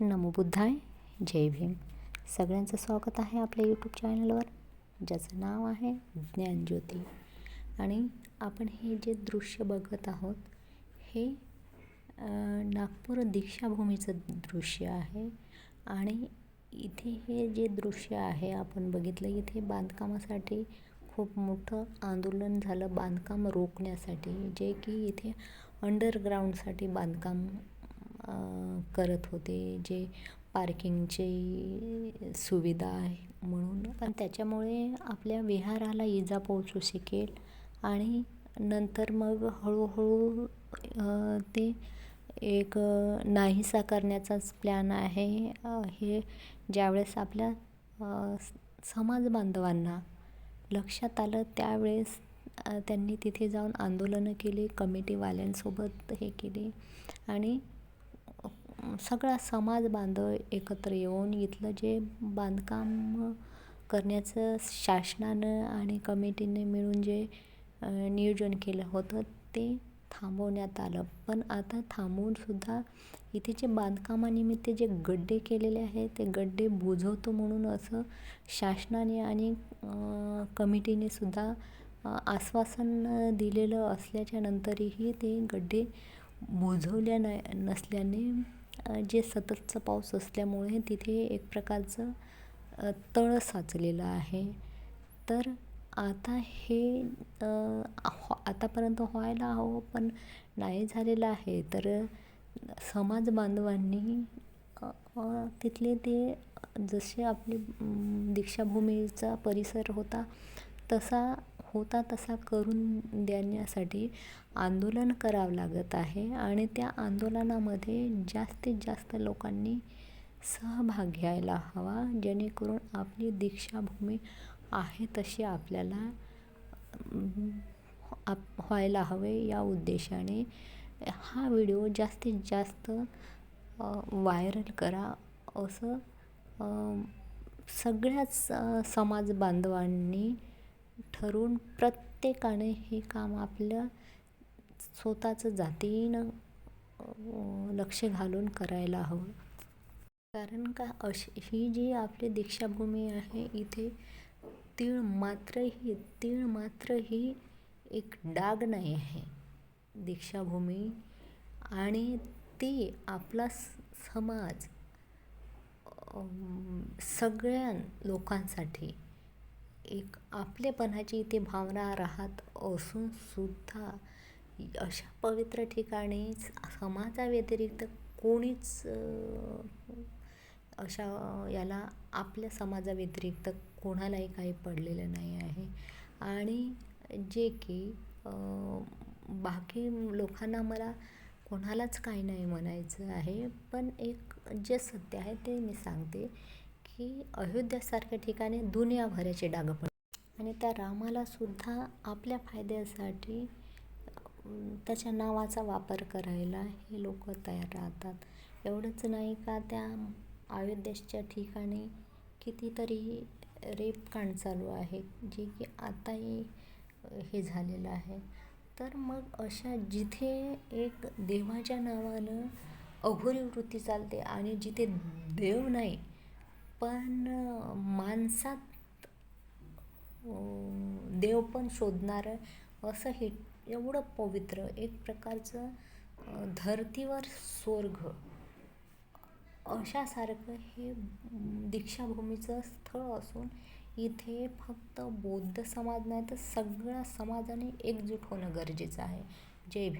नमो बुद्धाय. जय भीम. सगळ्यांचं स्वागत आहे आपल्या यूट्यूब चॅनलवर ज्याचं नाव आहे ज्ञानज्योती. आणि आपण हे जे दृश्य बघत आहोत हे नागपूर दीक्षाभूमीचं दृश्य आहे. आणि इथे हे जे दृश्य आहे आपण बघितलं इथे बांधकामासाठी खूप मोठं आंदोलन झालं बांधकाम रोखण्यासाठी. जे की इथे अंडरग्राऊंडसाठी बांधकाम करत होते जे पार्किंगची सुविधा आहे म्हणून. पण त्याच्यामुळे आपल्या विहाराला इजा पोहोचू शकेल आणि नंतर मग हळूहळू ते एक नाहीसा करण्याचाच प्लॅन आहे. हे ज्यावेळेस आपल्या समाज बांधवांना लक्षात आलं त्यावेळेस त्यांनी तिथे जाऊन आंदोलनं केली कमिटीवाल्यांसोबत हे केले आणि सगळा समाज बांधव एकत्र येऊन इथलं जे बांधकाम करण्याचं शासनानं आणि कमिटीने मिळून जे नियोजन केलं होतं ते थांबवण्यात आलं. पण आता थांबवूनसुद्धा इथे जे बांधकामानिमित्त जे गड्डे केलेले आहेत ते गड्डे बुजवतो म्हणून असं शासनाने आणि कमिटीने सुद्धा आश्वासन दिलेलं असल्याच्या नंतरही ते गड्डे बुजवल्या न नसल्याने जे सततचा पाऊस असल्यामुळे तिथे एक प्रकारचं तळ साचलेलं आहे. तर आता हे हो, आतापर्यंत व्हायला हवं पण नाही झालेलं आहे. तर समाज बांधवांनी तिथले ते जसे आपली दीक्षाभूमीचा परिसर होता तसा होता तसा करून देण्यासाठी आंदोलन करावं लागत आहे. आणि त्या आंदोलनामध्ये जास्तीत जास्त लोकांनी सहभाग घ्यायला हवा जेणेकरून आपली दीक्षाभूमी आहे तशी आपल्याला आप व्हायला हवे या उद्देशाने. हा व्हिडिओ जास्तीत जास्त व्हायरल करा असं सगळ्याच समाज बांधवांनी ठरवून प्रत्येकाने हे काम आपलं स्वतःचं जातीनं लक्ष घालून करायला हवं. कारण का अशी ही जी आपली दीक्षाभूमी आहे इथे तीळ मात्र ही तीळ मात्र ही एक डाग नाही आहे. दीक्षाभूमी आणि ती आपला समाज सगळ्या लोकांसाठी एक आपलेपणाची इथे भावना राहत असून सुद्धा अशा पवित्र ठिकाणी समाजाव्यतिरिक्त कोणीच अशा याला आपल्या समाजाव्यतिरिक्त कोणालाही काही पडलेलं नाही आहे. आणि जे की बाकी लोकांना मला कोणालाच काही नाही म्हणायचं आहे. पण एक जे सत्य आहे ते मी सांगते. की अयोध्यासारख्या ठिकाणी दुनियाभराचे डाग पड आणि त्या रामाला सुद्धा आपल्या फायद्यासाठी त्याच्या नावाचा वापर करायला हे लोक तयार राहतात. एवढंच नाही का त्या अयोध्येच्या ठिकाणी कितीतरी रेपकांड चालू आहे जे की आताही हे झालेलं आहे. तर मग अशा जिथे एक देवाच्या नावानं अघोरी वृत्ती चालते आणि जिथे देव नाही पण माणसात देव पण शोधणारं असं हे एवढं पवित्र एक प्रकारचं धरतीवर स्वर्ग अशासारखं हे दीक्षाभूमीचं स्थळ असून इथे फक्त बौद्ध समाज नाही तर सगळ्या समाजाने एकजूट होणं गरजेचं आहे. जय भीम.